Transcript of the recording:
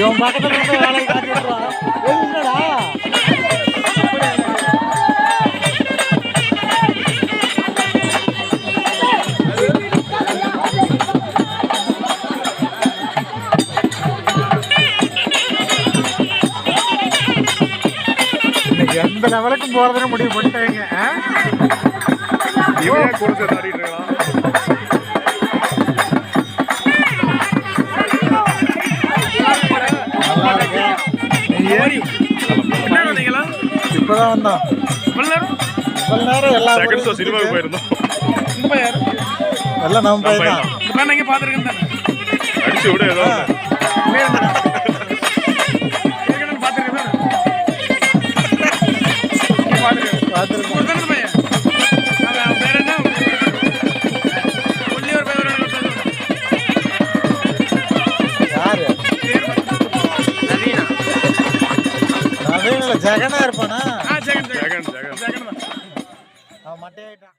இவன் பக்கத்துல இருந்து வேலையை காட்டி விடுறான் என்னடா? எந்த லெவலுக்கும் போறதுன்னு முடிவு பண்ணிட்டாங்க ஆ? இவன் கூட சேர்ந்து இப்பதான் வந்தோம் இவ்வளவு நேரம் சினிமாவுக்கு போயிருந்தோம். எல்லாம் நம்ம நம்ம பையன் பையன் தான் அடிச்சு விடு ஏதோ நவீனில் ஜெகனா இருப்பானா? ஆ ஜெகன் ஜெகன் ஜெகன் மட்டையாயிட்டான்.